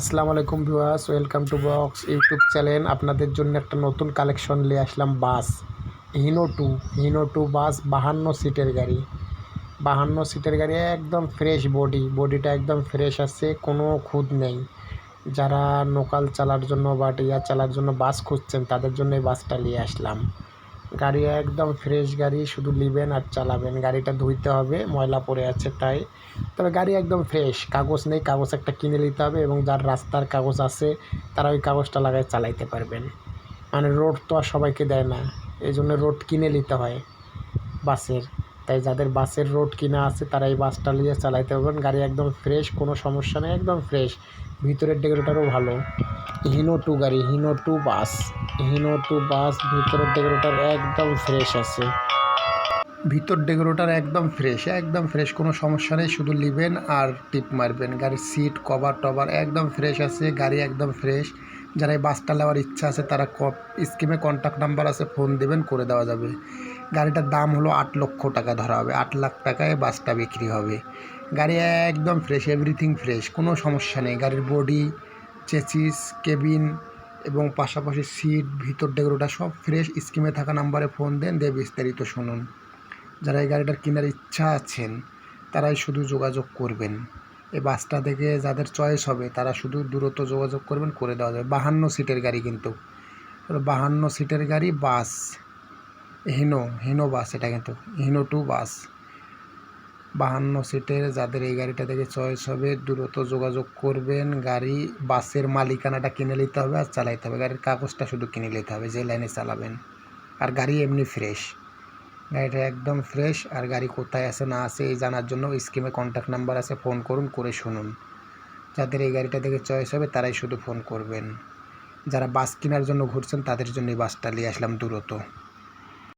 আসসালামু আলাইকুম viewers, welcome to box YouTube channel. আপনাদের জন্য একটা নতুন কালেকশন নিয়ে আসলাম bus. Hino two Hino two bus বাহান্ন সিটের গাড়ি। বাহান্ন সিটের গাড়ি, একদম ফ্রেশ বডি বডিটা একদম ফ্রেশ আছে, কোনো খুঁত নেই। যারা লোকাল চালার জন্য বা ইয়া চালার জন্য বাস খুঁজছেন, তাদের জন্য এই বাসটা নিয়ে আসলাম। গাড়ি একদম ফ্রেশ গাড়ি, শুধু নেবেন আর চালাবেন। গাড়িটা ধুইতে হবে, ময়লা পড়ে আছে তাই। তবে গাড়ি একদম ফ্রেশ কাগজ নেই, কাগজ একটা কিনে নিতে হবে এবং যার রাস্তার কাগজ আছে, তারা ওই কাগজটা লাগায় চালাইতে পারবেন। মানে রোড তো আর সবাইকে দেয় না এই জন্য রোড কিনে নিতে হয়, বাসের। তাই যাদের বাসের রোড কিনা আছে, তারা এই বাসটা নিয়ে চালাইতে পারবেন। গাড়ি একদম ফ্রেশ কোনো সমস্যা নেই, একদম ফ্রেশ ভিতরের ডেকোরেটারও ভালো। হিনো টু গাড়ি Hino two bus Hino two bus ভিতরের ডেকোরেটার একদম ফ্রেশ আছে। ভিতর ডেকোরেটার একদম ফ্রেশ একদম ফ্রেশ কোনো সমস্যা নেই, শুধু নেবেন আর টিপ মারবেন। গাড়ির সিট কভার টভার একদম ফ্রেশ আছে, গাড়ি একদম ফ্রেশ যারা এই বাসটা নেওয়ার ইচ্ছা আছে, তারা স্কিমে কন্ট্যাক্ট নাম্বার আছে ফোন দেবেন, করে দেওয়া যাবে। গাড়িটার দাম হলো আট লক্ষ টাকা ধরা হবে। আট লাখ টাকায় বাসটা বিক্রি হবে। গাড়ি একদম ফ্রেশ এভরিথিং ফ্রেশ কোনো সমস্যা নেই। গাড়ির বডি চেচিস কেবিন এবং পাশাপাশি সিট ভিতর ডেকোরেটার সব ফ্রেশ স্কিমে থাকা নাম্বারে ফোন দেন, দিয়ে বিস্তারিত শুনুন। যারা এই গাড়িটার কেনার ইচ্ছা আছেন, তারাই শুধু যোগাযোগ করবেন। এই বাসটা থেকে যাদের চয়েস হবে, তারা শুধু দূরত্ব যোগাযোগ করবেন, করে দেওয়া যাবে। বাহান্ন সিটের গাড়ি কিন্তু। বাহান্ন সিটের গাড়ি, বাস। হিনো হিনো বাস এটা কিন্তু। Hino two bus. বাহান্ন সিটের যাদের এই গাড়িটা দেখে চয়েস হবে দূরত্ব যোগাযোগ করবেন। গাড়ি বাসের মালিকানাটা কিনে নিতে হবে আর চালাইতে হবে। গাড়ির কাগজটা শুধু কিনে নিতে হবে, যে লাইনে চালাবেন। আর গাড়ি এমনি ফ্রেশ। গাড়িটা একদম ফ্রেশ। আর গাড়ি কোথায় আছে না আছে এই জানার জন্য স্কিমে কন্ট্যাক্ট নাম্বার আছে, ফোন করুন, করে শুনুন। যাদের এই গাড়িটা দেখে চয়েস হবে, তারাই শুধু ফোন করবেন। যারা বাস কেনার জন্য ঘুরছেন, তাদের জন্য এই বাসটা নিয়ে আসলাম দূরত।